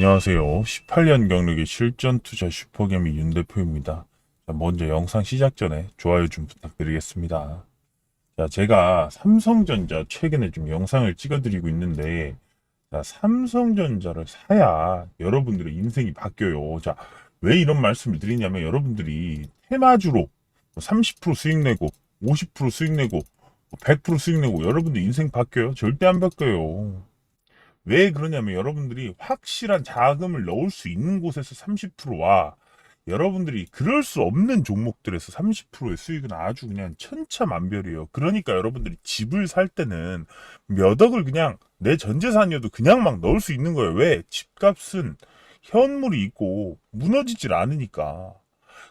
안녕하세요. 18년 경력의 실전 투자 슈퍼개미 윤 대표입니다. 자, 먼저 영상 시작 전에 좋아요 좀 부탁드리겠습니다. 자, 제가 삼성전자 최근에 좀 영상을 찍어드리고 있는데, 자, 삼성전자를 사야 여러분들의 인생이 바뀌어요. 자, 왜 이런 말씀을 드리냐면 여러분들이 테마주로 30% 수익 내고, 50% 수익 내고, 100% 수익 내고 여러분들 인생 바뀌어요? 절대 안 바뀌어요. 왜 그러냐면 여러분들이 확실한 자금을 넣을 수 있는 곳에서 30%와 여러분들이 그럴 수 없는 종목들에서 30%의 수익은 아주 그냥 천차만별이에요. 그러니까 여러분들이 집을 살 때는 몇 억을 그냥 내 전재산이어도 그냥 막 넣을 수 있는 거예요. 왜? 집값은 현물이 있고 무너지질 않으니까.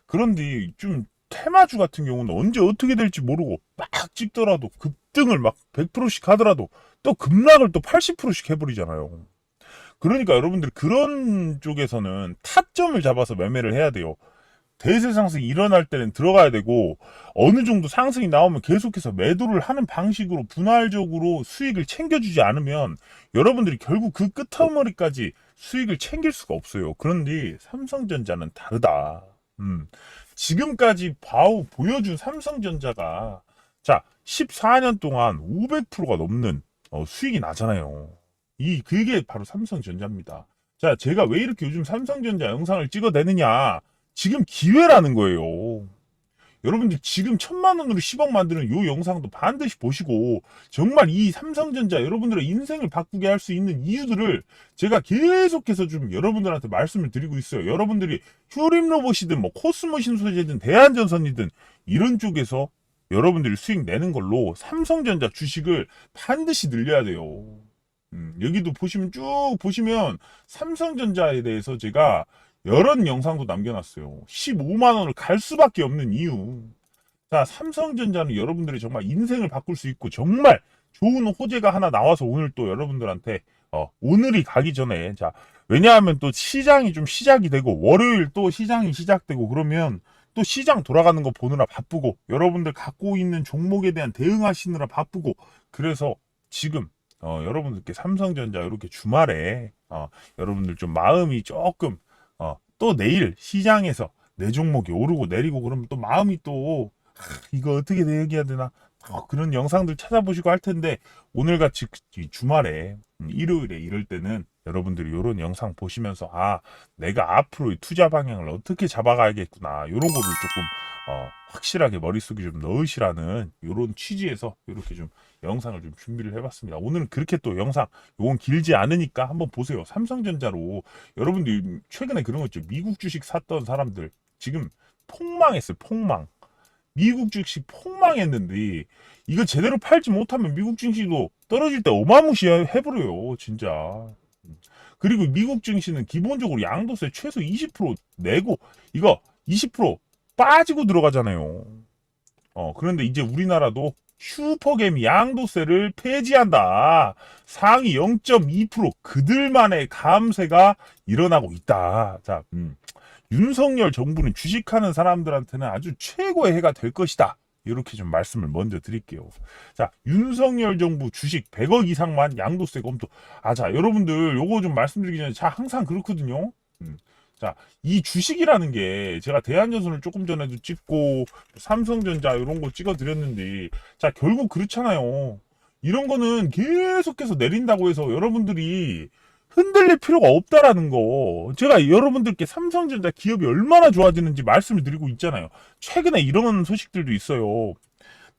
그런데 좀 테마주 같은 경우는 언제 어떻게 될지 모르고 막 찍더라도 급등을 막 100%씩 하더라도 또 급락을 또 80%씩 해버리잖아요. 그러니까 여러분들 그런 쪽에서는 타점을 잡아서 매매를 해야 돼요. 대세 상승이 일어날 때는 들어가야 되고 어느 정도 상승이 나오면 계속해서 매도를 하는 방식으로 분할적으로 수익을 챙겨주지 않으면 여러분들이 결국 그 끝머리까지 수익을 챙길 수가 없어요. 그런데 삼성전자는 다르다. 음. 지금까지 봐우 보여준 삼성전자가 자 14년 동안 500%가 넘는 어, 수익이 나잖아요. 이 그게 바로 삼성전자입니다. 자, 제가 왜 이렇게 요즘 삼성전자 영상을 찍어내느냐? 지금 기회라는 거예요. 여러분들 지금 천만 원으로 10억 만드는 요 영상도 반드시 보시고 정말 이 삼성전자 여러분들의 인생을 바꾸게 할 수 있는 이유들을 제가 계속해서 좀 여러분들한테 말씀을 드리고 있어요. 여러분들이 휴림 로봇이든 뭐 코스모 신소재든 대한전선이든 이런 쪽에서 여러분들이 수익 내는 걸로 삼성전자 주식을 반드시 늘려야 돼요. 음, 여기도 보시면 쭉 보시면 삼성전자에 대해서 제가 여러 영상도 남겨놨어요. 15만 원을 갈 수밖에 없는 이유. 자, 삼성전자는 여러분들이 정말 인생을 바꿀 수 있고 정말 좋은 호재가 하나 나와서 오늘 또 여러분들한테 어, 오늘이 가기 전에 자 왜냐하면 또 시장이 좀 시작이 되고 월요일 또 시장이 시작되고 그러면 또 시장 돌아가는 거 보느라 바쁘고 여러분들 갖고 있는 종목에 대한 대응하시느라 바쁘고 그래서 지금 어, 여러분들께 삼성전자 이렇게 주말에 어, 여러분들 좀 마음이 조금 어, 또 내일 시장에서 내 종목이 오르고 내리고 그러면 또 마음이 또 하, 이거 어떻게 얘기해야 되나? 어, 그런 영상들 찾아보시고 할 텐데 오늘같이 이 주말에 음, 일요일에 이럴 때는 여러분들이 이런 영상 보시면서 아 내가 앞으로 이 투자 방향을 어떻게 잡아가야겠구나 이런 거를 조금 어, 확실하게 머릿속에 좀 넣으시라는 이런 취지에서 이렇게 좀 영상을 좀 준비를 해봤습니다. 오늘은 그렇게 또 영상 요건 길지 않으니까 한번 보세요. 삼성전자로 여러분들 최근에 그런 거 있죠. 미국 주식 샀던 사람들 지금 폭망했어요. 폭망. 미국 주식 폭망했는데 이거 제대로 팔지 못하면 미국 증시도 떨어질 때 어마무시해 버려요. 진짜. 그리고 미국 증시는 기본적으로 양도세 최소 20% 내고 이거 20% 빠지고 들어가잖아요. 어, 그런데 이제 우리나라도 슈퍼개미 양도세를 폐지한다. 상위 0.2% 그들만의 감세가 일어나고 있다. 자, 음. 윤석열 정부는 주식하는 사람들한테는 아주 최고의 해가 될 것이다. 이렇게 좀 말씀을 먼저 드릴게요. 자, 윤석열 정부 주식 100억 이상만 양도세 검토. 아, 자, 여러분들 요거 좀 말씀드리기 전에 자, 항상 그렇거든요. 음. 자, 이 주식이라는 게 제가 대한전선을 조금 전에도 찍고 삼성전자 이런 거 찍어 드렸는데 자, 결국 그렇잖아요. 이런 거는 계속해서 내린다고 해서 여러분들이 흔들릴 필요가 없다라는 거. 제가 여러분들께 삼성전자 기업이 얼마나 좋아지는지 말씀을 드리고 있잖아요. 최근에 이런 소식들도 있어요.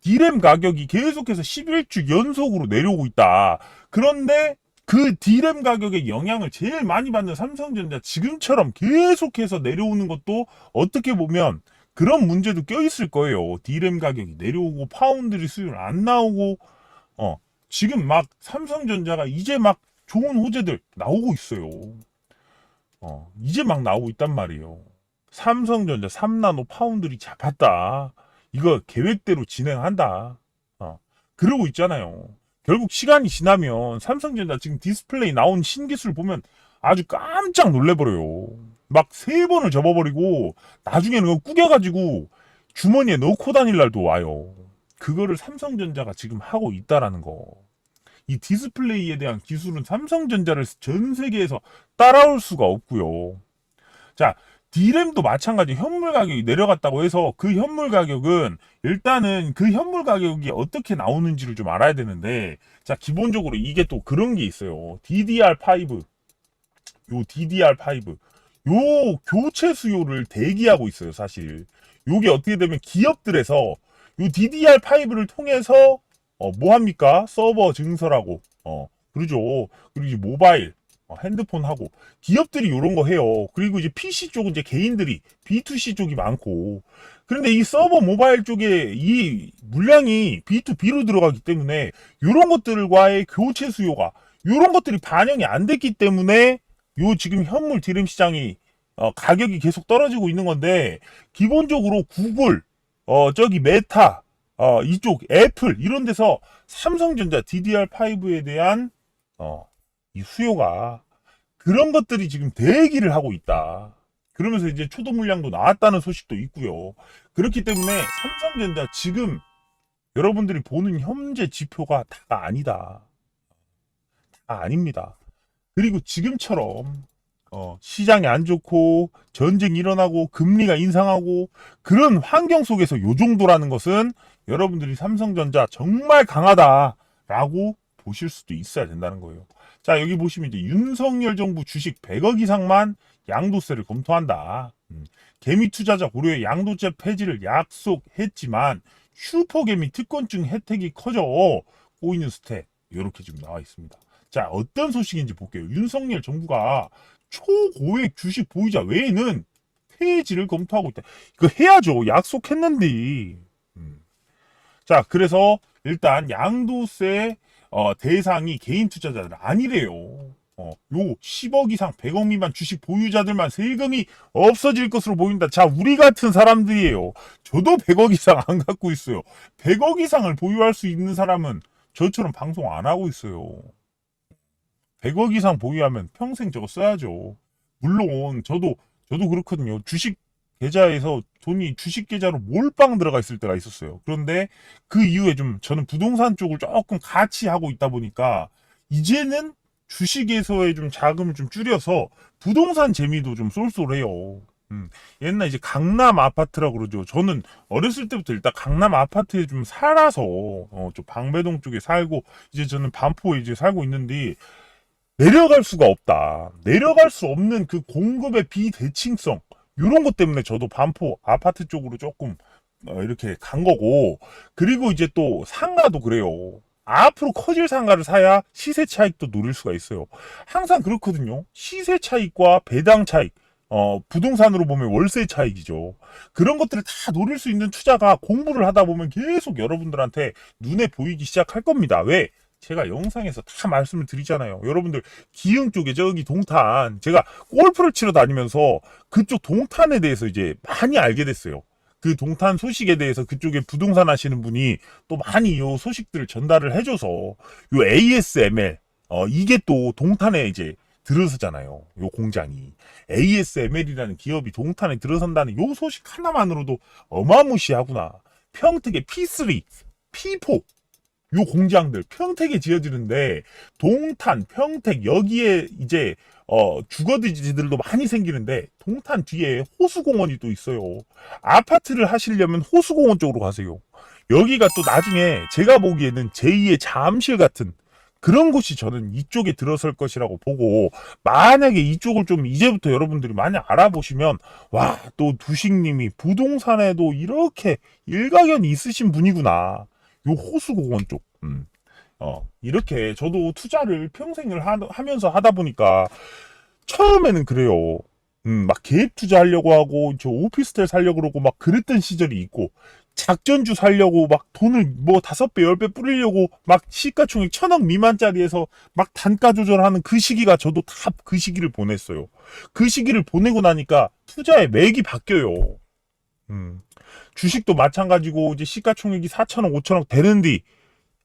디램 가격이 계속해서 11주 연속으로 내려오고 있다. 그런데 그 디램 가격의 영향을 제일 많이 받는 삼성전자 지금처럼 계속해서 내려오는 것도 어떻게 보면 그런 문제도 껴있을 거예요. 디램 가격이 내려오고 파운드리 수율 안 나오고 어 지금 막 삼성전자가 이제 막 좋은 호재들 나오고 있어요. 어, 이제 막 나오고 있단 말이에요. 삼성전자 3나노 파운드리 잡았다. 이거 계획대로 진행한다. 어, 그러고 있잖아요. 결국 시간이 지나면 삼성전자 지금 디스플레이 나온 신기술 보면 아주 깜짝 놀래버려요. 막 세 번을 접어버리고 나중에는 꾸겨가지고 주머니에 넣고 다닐 날도 와요. 그거를 삼성전자가 지금 하고 있다라는 거. 이 디스플레이에 대한 기술은 삼성전자를 전 세계에서 따라올 수가 없고요. 자, D램도 마찬가지 현물 가격이 내려갔다고 해서 그 현물 가격은 일단은 그 현물 가격이 어떻게 나오는지를 좀 알아야 되는데 자 기본적으로 이게 또 그런 게 있어요. DDR5 요 DDR5 요 교체 수요를 대기하고 있어요 사실. 요게 어떻게 되면 기업들에서 요 DDR5를 통해서 어, 뭐 합니까? 서버 증설하고 어 그러죠. 그리고 이제 모바일 어, 핸드폰 하고. 기업들이 이런 거 해요. 그리고 이제 PC 쪽은 이제 개인들이 B2C 쪽이 많고. 그런데 이 서버 모바일 쪽에 이 물량이 B2B로 들어가기 때문에 이런 것들과의 교체 수요가 이런 것들이 반영이 안 됐기 때문에 요 지금 현물 디램 시장이 어, 가격이 계속 떨어지고 있는 건데 기본적으로 구글 어 저기 메타 어 이쪽 애플 이런 데서 삼성전자 DDR5에 대한 어 이 수요가 그런 것들이 지금 대기를 하고 있다. 그러면서 이제 초도 물량도 나왔다는 소식도 있고요. 그렇기 때문에 삼성전자 지금 여러분들이 보는 현재 지표가 다가 아니다. 다 아닙니다. 그리고 지금처럼 어, 시장이 안 좋고 전쟁이 일어나고 금리가 인상하고 그런 환경 속에서 요 정도라는 것은 여러분들이 삼성전자 정말 강하다라고 보실 수도 있어야 된다는 거예요. 자, 여기 보시면 이제 윤석열 정부 주식 100억 이상만 양도세를 검토한다. 음, 개미 투자자 고려의 양도세 폐지를 약속했지만 슈퍼 개미 특권증 혜택이 커져 꼬이는 스텝 이렇게 지금 나와 있습니다. 자, 어떤 소식인지 볼게요. 윤석열 정부가 초고액 주식 보유자 외에는 폐지를 검토하고 있다. 이거 해야죠. 약속했는데. 음. 자, 그래서 일단 양도세 어, 대상이 개인 투자자들 아니래요. 어, 요 10억 이상 100억 미만 주식 보유자들만 세금이 없어질 것으로 보인다. 자, 우리 같은 사람들이에요. 저도 100억 이상 안 갖고 있어요. 100억 이상을 보유할 수 있는 사람은 저처럼 방송 안 하고 있어요. 100억 이상 보유하면 평생 저거 써야죠. 물론 저도 저도 그렇거든요. 주식 계좌에서 돈이 주식 계좌로 몰빵 들어가 있을 때가 있었어요. 그런데 그 이후에 좀 저는 부동산 쪽을 조금 같이 하고 있다 보니까 이제는 주식에서의 좀 자금을 좀 줄여서 부동산 재미도 좀 쏠쏠해요. 음, 옛날 이제 강남 아파트라고 그러죠. 저는 어렸을 때부터 일단 강남 아파트에 좀 살아서 어, 저 방배동 쪽에 살고 이제 저는 반포에 이제 살고 있는데 내려갈 수가 없다. 내려갈 수 없는 그 공급의 비대칭성 이런 것 때문에 저도 반포 아파트 쪽으로 조금 어, 이렇게 간 거고 그리고 이제 또 상가도 그래요. 앞으로 커질 상가를 사야 시세 차익도 노릴 수가 있어요. 항상 그렇거든요. 시세 차익과 배당 차익, 어, 부동산으로 보면 월세 차익이죠. 그런 것들을 다 노릴 수 있는 투자가 공부를 하다 보면 계속 여러분들한테 눈에 보이기 시작할 겁니다. 왜? 제가 영상에서 다 말씀을 드리잖아요. 여러분들 기흥 쪽에 저기 동탄 제가 골프를 치러 다니면서 그쪽 동탄에 대해서 이제 많이 알게 됐어요. 그 동탄 소식에 대해서 그쪽에 부동산 하시는 분이 또 많이 요 소식들을 전달을 해줘서 요 ASML 어 이게 또 동탄에 이제 들어서잖아요. 요 공장이 ASML이라는 기업이 동탄에 들어선다는 요 소식 하나만으로도 어마무시하구나. 평택의 P3, P4 요 공장들 평택에 지어지는데 동탄, 평택 여기에 이제 어 주거지들도 많이 생기는데 동탄 뒤에 호수공원이 또 있어요. 아파트를 하시려면 호수공원 쪽으로 가세요. 여기가 또 나중에 제가 보기에는 제2의 잠실 같은 그런 곳이 저는 이쪽에 들어설 것이라고 보고 만약에 이쪽을 좀 이제부터 여러분들이 많이 알아보시면 와 또 두식님이 부동산에도 이렇게 일가견이 있으신 분이구나. 요 호수공원 쪽. 음. 어, 이렇게 저도 투자를 평생을 하, 하면서 하다 보니까 처음에는 그래요. 음, 막 계획 투자하려고 하고 저 오피스텔 살려고 그러고 막 그랬던 시절이 있고 작전주 살려고 막 돈을 뭐 다섯 배, 열 배 뿌리려고 막 시가총액 천억 미만짜리에서 막 단가 조절하는 그 시기가 저도 다 그 시기를 보냈어요. 그 시기를 보내고 나니까 투자의 맥이 바뀌어요. 음. 주식도 마찬가지고 이제 시가총액이 4천억, 5천억 되는데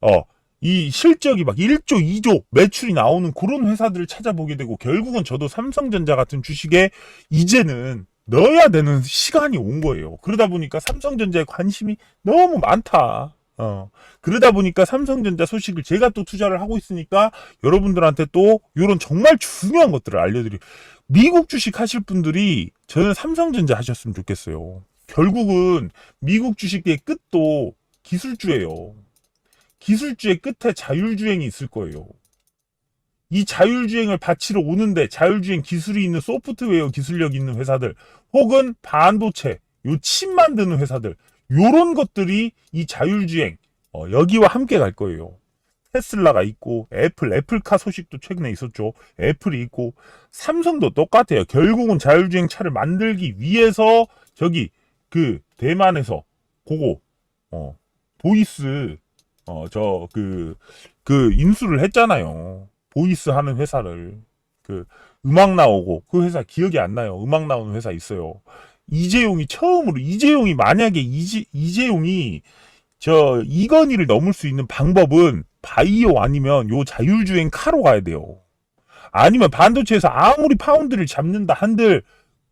어, 이 실적이 막 1조, 2조 매출이 나오는 그런 회사들을 찾아보게 되고 결국은 저도 삼성전자 같은 주식에 이제는 넣어야 되는 시간이 온 거예요. 그러다 보니까 삼성전자에 관심이 너무 많다. 어. 그러다 보니까 삼성전자 소식을 제가 또 투자를 하고 있으니까 여러분들한테 또 이런 정말 중요한 것들을 알려드리. 미국 주식 하실 분들이 저는 삼성전자 하셨으면 좋겠어요. 결국은 미국 주식의 끝도 기술주예요. 기술주의 끝에 자율주행이 있을 거예요. 이 자율주행을 바치러 오는데 자율주행 기술이 있는 소프트웨어 기술력 있는 회사들 혹은 반도체 요 칩 만드는 회사들 요런 것들이 이 자율주행 어, 여기와 함께 갈 거예요. 테슬라가 있고 애플 애플카 소식도 최근에 있었죠. 애플이 있고 삼성도 똑같아요. 결국은 자율주행 차를 만들기 위해서 저기 그 대만에서 그거 어 보이스 어저그그 인수를 했잖아요. 보이스 하는 회사를 그 음악 나오고 그 회사 기억이 안 나요. 음악 나오는 회사 있어요. 이재용이 처음으로 이재용이 만약에 이재, 이재용이 저 이건희를 넘을 수 있는 방법은 바이오 아니면 요 자율주행 카로 가야 돼요. 아니면 반도체에서 아무리 파운드를 잡는다 한들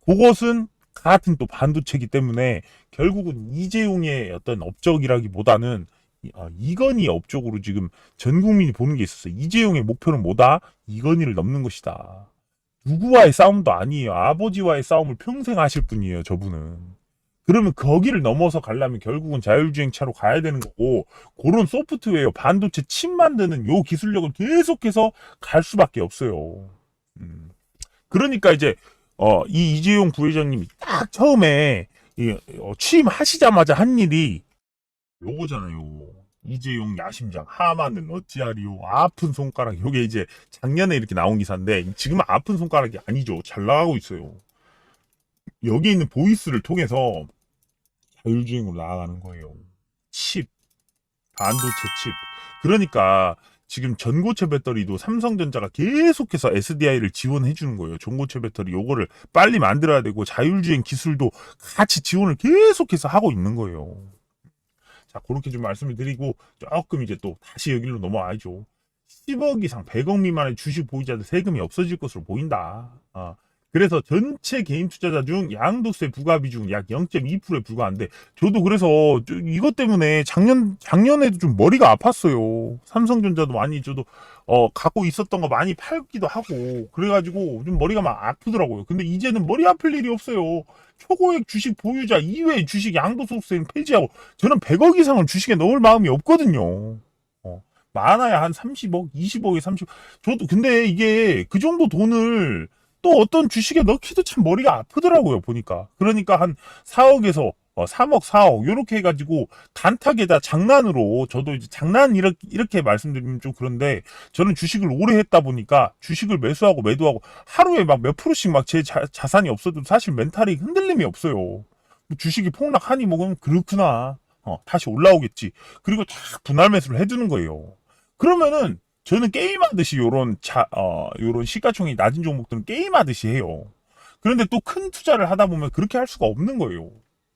그것은 같은 또 반도체이기 때문에 결국은 이재용의 어떤 업적이라기보다는 이- 어, 이건희 업적으로 지금 전 국민이 보는 게 있었어요. 이재용의 목표는 뭐다? 이건희를 넘는 것이다. 누구와의 싸움도 아니에요. 아버지와의 싸움을 평생 하실 분이에요, 저분은. 그러면 거기를 넘어서 가려면 결국은 자율주행차로 가야 되는 거고, 그런 소프트웨어, 반도체 칩 만드는 요 기술력을 계속해서 갈 수밖에 없어요. 음. 그러니까 이제, 어, 이 이재용 부회장님이 딱 처음에, 이, 어, 취임하시자마자 한 일이 요거잖아요. 이재용 야심장 하마는 어찌하리요? 아픈 손가락. 요게 이제 작년에 이렇게 나온 기사인데 지금은 아픈 손가락이 아니죠. 잘 나가고 있어요. 여기 있는 보이스를 통해서 자율주행으로 나아가는 거예요. 칩. 반도체 칩. 그러니까 지금 전고체 배터리도 삼성전자가 계속해서 SDI를 지원해 주는 거예요 전고체 배터리 요거를 빨리 만들어야 되고 자율주행 기술도 같이 지원을 계속해서 하고 있는 거예요 자, 그렇게 좀 말씀을 드리고 조금 이제 또 다시 여기로 넘어와야죠. 10억 이상 100억 미만의 주식 보유자들 세금이 없어질 것으로 보인다. 아, 그래서 전체 개인 투자자 중 양도세 부과 비중 약 0.2%에 불과한데 저도 그래서 저- 이것 때문에 작년 작년에도 좀 머리가 아팠어요. 삼성전자도 많이 저도 어 갖고 있었던 거 많이 팔기도 하고 그래가지고 좀 머리가 막 아프더라고요. 근데 이제는 머리 아플 일이 없어요. 초고액 주식 보유자 이외의 주식 양도소득세는 폐지하고 저는 100억 이상은 주식에 넣을 마음이 없거든요. 어, 많아야 한 30억, 20억에 30. 저도 근데 이게 그 정도 돈을 또 어떤 주식에 넣기도 참 머리가 아프더라고요 보니까. 그러니까 한 4억에서 3억, 4억 요렇게 해가지고 단탁에다 장난으로 저도 이제 장난 이렇게, 이렇게 말씀드리면 좀 그런데 저는 주식을 오래 했다 보니까 주식을 매수하고 매도하고 하루에 막 몇 프로씩 막 제 자산이 없어도 사실 멘탈이 흔들림이 없어요. 뭐 주식이 폭락하니 뭐 그럼 그렇구나. 어, 다시 올라오겠지. 그리고 딱 분할 매수를 해두는 거예요. 그러면은 저는 게임하듯이 요런 자, 어, 요런 시가총이 낮은 종목들은 게임하듯이 해요. 그런데 또 큰 투자를 하다 보면 그렇게 할 수가 없는 거예요.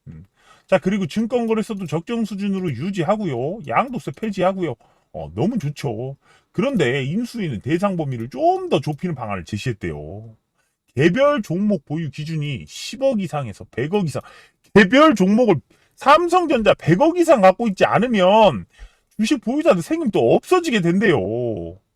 음. 자, 그리고 증권거래소도 적정 수준으로 유지하고요. 양도세 폐지하고요. 어, 너무 좋죠. 그런데 인수위는 대상 범위를 좀 더 좁히는 방안을 제시했대요. 개별 종목 보유 기준이 10억 이상에서 100억 이상. 개별 종목을 삼성전자 100억 이상 갖고 있지 않으면 주식 보유자들 또 없어지게 된대요.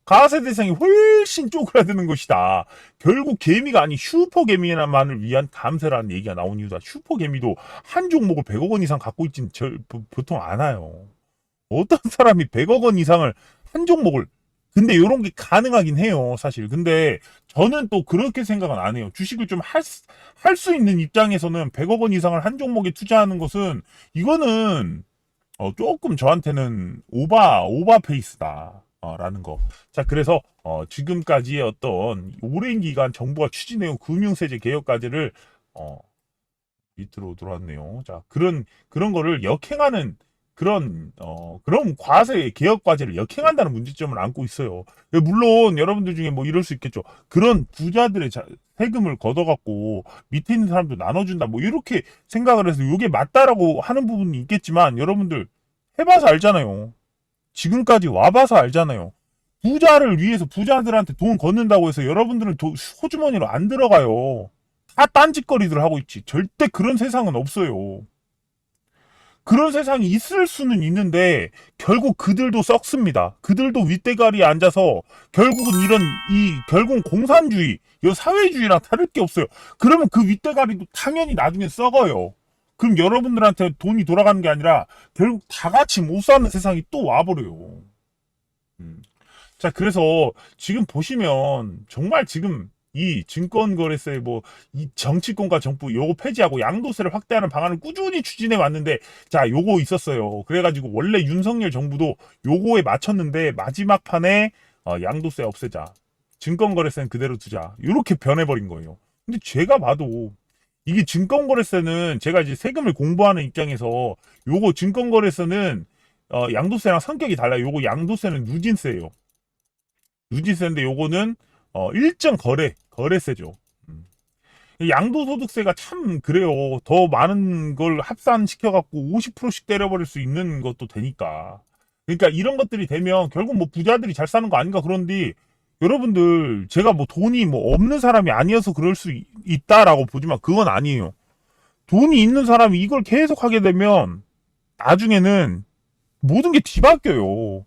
가세 대상이 훨씬 쪼그라드는 것이다. 결국 개미가 아닌 슈퍼개미만을 위한 감세라는 얘기가 나온 이유다. 슈퍼개미도 한 종목을 100억 원 이상 갖고 있진 저, 보- 보통 않아요. 어떤 사람이 100억 원 이상을 한 종목을 근데 이런 게 가능하긴 해요, 사실. 근데 저는 또 그렇게 생각은 안 해요. 주식을 좀 할 할수 있는 입장에서는 100억 원 이상을 한 종목에 투자하는 것은 이거는 어, 조금 저한테는 오바 오바 페이스다. 어, 라는 거. 자, 그래서 어, 지금까지의 어떤 오랜 기간 정부가 추진해온 금융세제 개혁 과제를 어, 밑으로 들어왔네요. 자, 그런 그런 거를 역행하는 그런 어 그런 과세 개혁 과제를 역행한다는 문제점을 안고 있어요. 예, 물론 여러분들 중에 뭐 이럴 수 있겠죠. 그런 부자들의 자- 세금을 걷어갖고 밑에 있는 사람도 나눠준다. 뭐 이렇게 생각을 해서 이게 맞다라고 하는 부분이 있겠지만 여러분들 해봐서 알잖아요. 지금까지 와봐서 알잖아요. 부자를 위해서 부자들한테 돈 걷는다고 해서 여러분들은 도- 호주머니로 안 들어가요. 다 딴짓거리들 하고 있지. 절대 그런 세상은 없어요. 그런 세상이 있을 수는 있는데 결국 그들도 썩습니다. 그들도 윗대가리에 앉아서 결국은 이런 이 결국 공산주의, 이 사회주의랑 다를 게 없어요. 그러면 그 윗대가리도 당연히 나중에 썩어요. 그럼 여러분들한테 돈이 돌아가는 게 아니라 결국 다 같이 못 사는 세상이 또 와버려요. 음. 자, 그래서 지금 보시면 정말 지금 이 증권거래세 뭐 이 정치권과 정부 요거 폐지하고 양도세를 확대하는 방안을 꾸준히 추진해 왔는데 자 요거 있었어요. 그래가지고 원래 윤석열 정부도 요거에 맞췄는데 마지막 판에 어, 양도세 없애자. 증권거래세는 그대로 두자. 요렇게 변해버린 거예요. 근데 제가 봐도 이게 증권거래세는 제가 이제 세금을 공부하는 입장에서 요거 증권거래세는 어, 양도세랑 성격이 달라요. 요거 양도세는 누진세예요. 누진세인데 요거는 어, 일정 거래 거래세죠. 음. 양도소득세가 참 그래요. 더 많은 걸 합산시켜 갖고 50%씩 때려버릴 수 있는 것도 되니까. 그러니까 이런 것들이 되면 결국 뭐 부자들이 잘 사는 거 아닌가 그런데 여러분들 제가 뭐 돈이 뭐 없는 사람이 아니어서 그럴 수 있- 있다라고 보지만 그건 아니에요. 돈이 있는 사람이 이걸 계속 하게 되면 나중에는 모든 게 뒤바뀌어요.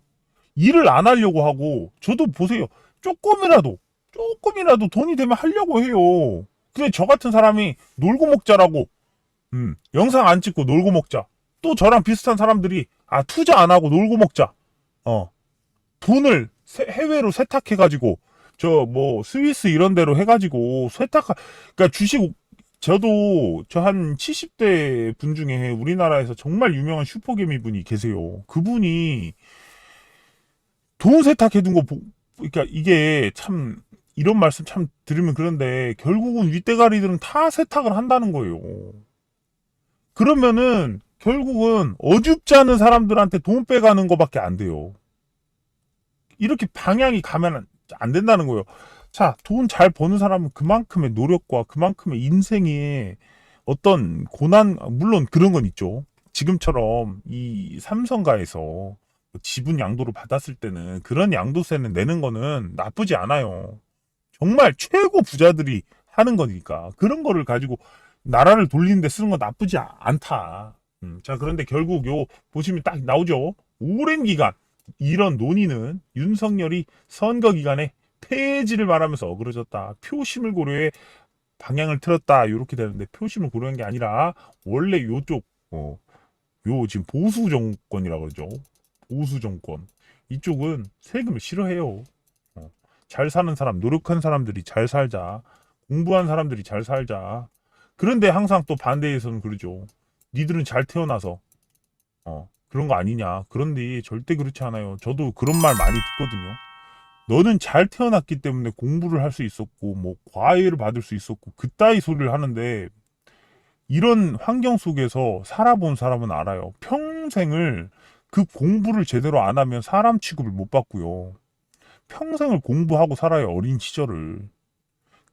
일을 안 하려고 하고 저도 보세요. 조금이라도 조금이라도 돈이 되면 하려고 해요. 근데 저 같은 사람이 놀고 먹자라고 음, 영상 안 찍고 놀고 먹자. 또 저랑 비슷한 사람들이 아 투자 안 하고 놀고 먹자. 어 돈을 세- 해외로 세탁해가지고 저 뭐 스위스 이런 데로 해가지고 세탁 그러니까 주식 저도 저 한 70대 분 중에 우리나라에서 정말 유명한 슈퍼개미 분이 계세요. 그분이 돈 세탁해둔 거 보, 그러니까 이게 참 이런 말씀 참 들으면 그런데 결국은 윗대가리들은 다 세탁을 한다는 거예요. 그러면은 결국은 어줍지 않은 사람들한테 돈 빼가는 거밖에 안 돼요. 이렇게 방향이 가면 안- 안 된다는 거예요. 자, 돈 잘 버는 사람은 그만큼의 노력과 그만큼의 인생에 어떤 고난, 물론 그런 건 있죠. 지금처럼 이 삼성가에서 지분 양도를 받았을 때는 그런 양도세는 내는 거는 나쁘지 않아요. 정말 최고 부자들이 하는 거니까 그런 거를 가지고 나라를 돌리는데 쓰는 건 나쁘지 아- 않다. 음, 자 그런데 결국 요 보시면 딱 나오죠. 오랜 기간 이런 논의는 윤석열이 선거 기간에 폐지를 말하면서 어그러졌다. 표심을 고려해 방향을 틀었다. 이렇게 되는데 표심을 고려한 게 아니라 원래 요쪽 어, 요 지금 보수 정권이라고 그러죠. 보수 정권 이쪽은 세금을 싫어해요. 어, 잘 사는 사람, 노력한 사람들이 잘 살자. 공부한 사람들이 잘 살자. 그런데 항상 또 반대에서는 그러죠. 니들은 잘 태어나서 어, 그런 거 아니냐. 그런데 절대 그렇지 않아요. 저도 그런 말 많이 듣거든요. 너는 잘 태어났기 때문에 공부를 할 수 있었고, 뭐, 과외를 받을 수 있었고, 그따위 소리를 하는데, 이런 환경 속에서 살아본 사람은 알아요. 평생을 그 공부를 제대로 안 하면 사람 취급을 못 받고요. 평생을 공부하고 살아요, 어린 시절을.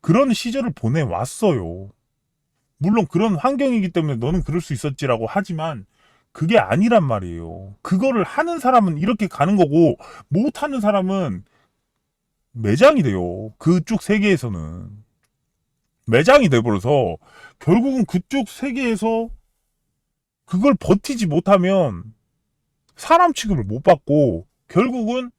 그런 시절을 보내왔어요. 물론 그런 환경이기 때문에 너는 그럴 수 있었지라고 하지만, 그게 아니란 말이에요. 그거를 하는 사람은 이렇게 가는 거고, 못하는 사람은 매장이 돼요. 그쪽 세계에서는. 매장이 돼버려서, 결국은 그쪽 세계에서 그걸 버티지 못하면 사람 취급을 못 받고, 결국은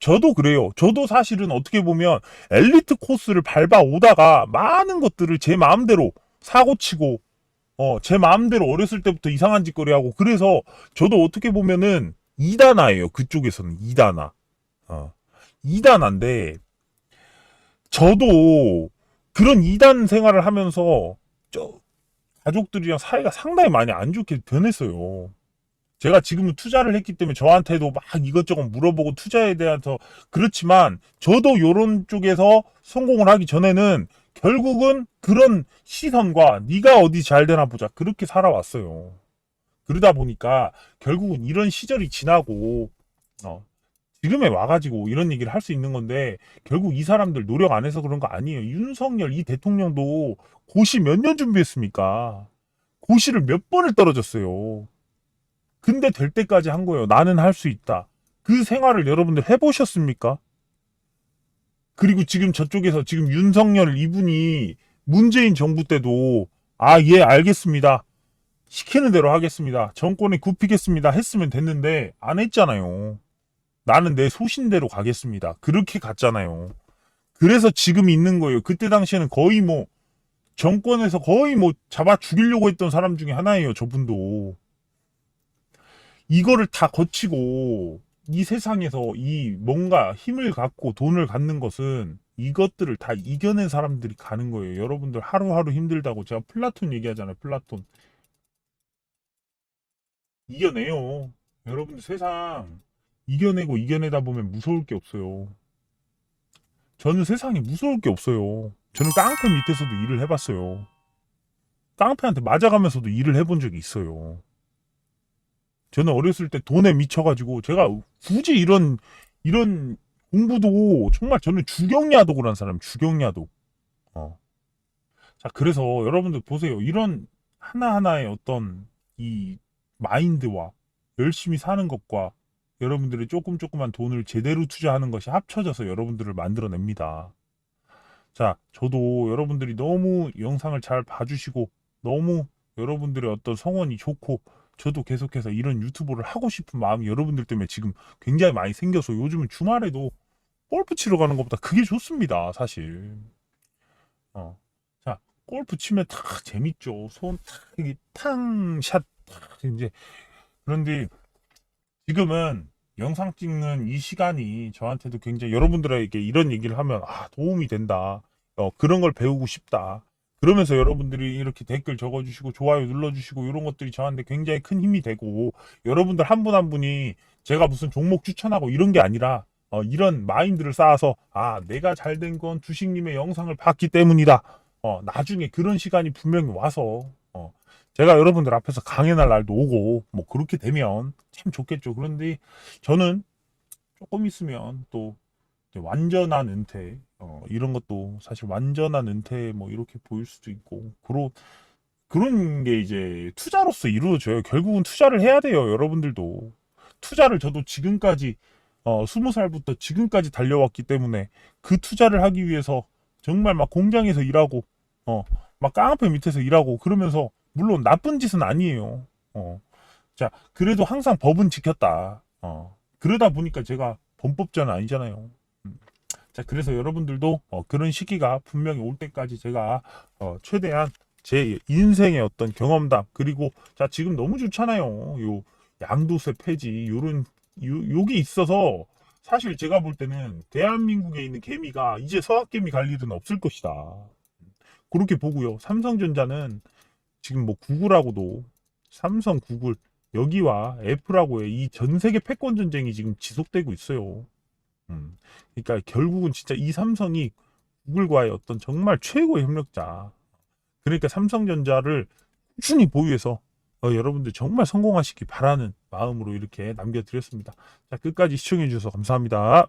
저도 그래요. 저도 사실은 어떻게 보면 엘리트 코스를 밟아 오다가 많은 것들을 제 마음대로 사고 치고, 어, 제 마음대로 어렸을 때부터 이상한 짓거리 하고, 그래서 저도 어떻게 보면은 2단아예요. 그쪽에서는 2단아. 어. 2단아인데, 저도 그런 2단 생활을 하면서, 저, 가족들이랑 사이가 상당히 많이 안 좋게 변했어요. 제가 지금은 투자를 했기 때문에 저한테도 막 이것저것 물어보고 투자에 대해서 그렇지만 저도 요런 쪽에서 성공을 하기 전에는 결국은 그런 시선과 네가 어디 잘 되나 보자 그렇게 살아왔어요. 그러다 보니까 결국은 이런 시절이 지나고 어, 지금에 와가지고 이런 얘기를 할 수 있는 건데 결국 이 사람들 노력 안 해서 그런 거 아니에요. 윤석열 이 대통령도 고시 몇 년 준비했습니까? 고시를 몇 번을 떨어졌어요. 근데 될 때까지 한 거예요. 나는 할 수 있다. 그 생활을 여러분들 해보셨습니까? 그리고 지금 저쪽에서 지금 윤석열 이분이 문재인 정부 때도 아, 예, 알겠습니다. 시키는 대로 하겠습니다. 정권에 굽히겠습니다. 했으면 됐는데 안 했잖아요. 나는 내 소신대로 가겠습니다. 그렇게 갔잖아요. 그래서 지금 있는 거예요. 그때 당시에는 거의 뭐 정권에서 거의 뭐 잡아 죽이려고 했던 사람 중에 하나예요. 저분도. 이거를 다 거치고 이 세상에서 이 뭔가 힘을 갖고 돈을 갖는 것은 이것들을 다 이겨낸 사람들이 가는 거예요. 여러분들 하루하루 힘들다고 제가 플라톤 얘기하잖아요. 플라톤. 이겨내요. 여러분들 세상 이겨내고 이겨내다 보면 무서울 게 없어요. 저는 세상에 무서울 게 없어요. 저는 깡패 밑에서도 일을 해봤어요. 깡패한테 맞아가면서도 일을 해본 적이 있어요. 저는 어렸을 때 돈에 미쳐가지고 제가 굳이 이런 이런 공부도 정말 저는 주경야독을 한 사람 주경야독. 어. 자 그래서 여러분들 보세요. 이런 하나하나의 어떤 이 마인드와 열심히 사는 것과 여러분들의 조금 조금만 돈을 제대로 투자하는 것이 합쳐져서 여러분들을 만들어냅니다. 자, 저도 여러분들이 너무 영상을 잘 봐주시고 너무 여러분들의 어떤 성원이 좋고 저도 계속해서 이런 유튜브를 하고 싶은 마음이 여러분들 때문에 지금 굉장히 많이 생겨서 요즘은 주말에도 골프 치러 가는 것보다 그게 좋습니다, 사실. 어. 자, 골프 치면 탁 재밌죠. 손 탁, 이게 탕샷 탁 이제 그런데 지금은 영상 찍는 이 시간이 저한테도 굉장히 여러분들에게 이런 얘기를 하면 아 도움이 된다 어, 그런 걸 배우고 싶다 그러면서 여러분들이 이렇게 댓글 적어주시고 좋아요 눌러주시고 이런 것들이 저한테 굉장히 큰 힘이 되고 여러분들 한분한 분이 제가 무슨 종목 추천하고 이런 게 아니라 어, 이런 마인드를 쌓아서 아 내가 잘 된 건 주식님의 영상을 봤기 때문이다 어, 나중에 그런 시간이 분명히 와서 어, 제가 여러분들 앞에서 강연할 날도 오고 뭐 그렇게 되면 참 좋겠죠. 그런데 저는 조금 있으면 또 완전한 은퇴 어, 이런 것도 사실 완전한 은퇴 뭐 이렇게 보일 수도 있고 그런 그런 게 이제 투자로서 이루어져요. 결국은 투자를 해야 돼요. 여러분들도 투자를 저도 지금까지 어, 20살부터 지금까지 달려왔기 때문에 그 투자를 하기 위해서 정말 막 공장에서 일하고 어, 막 깡패 밑에서 일하고 그러면서 물론 나쁜 짓은 아니에요. 어. 자, 그래도 항상 법은 지켰다. 어. 그러다 보니까 제가 범법자는 아니잖아요. 음. 자, 그래서 여러분들도 어, 그런 시기가 분명히 올 때까지 제가 어, 최대한 제 인생의 어떤 경험담 그리고 자 지금 너무 좋잖아요. 요 양도세 폐지 요런 요 요게 있어서 사실 제가 볼 때는 대한민국에 있는 개미가 이제 서학개미 갈 일은 없을 것이다. 그렇게 보고요. 삼성전자는 지금 뭐 구글하고도 삼성, 구글 여기와 애플하고의 이 전 세계 패권 전쟁이 지금 지속되고 있어요. 음, 그러니까 결국은 진짜 이 삼성이 구글과의 어떤 정말 최고의 협력자. 그러니까 삼성전자를 꾸준히 보유해서 어, 여러분들 정말 성공하시기 바라는 마음으로 이렇게 남겨드렸습니다. 자, 끝까지 시청해주셔서 감사합니다.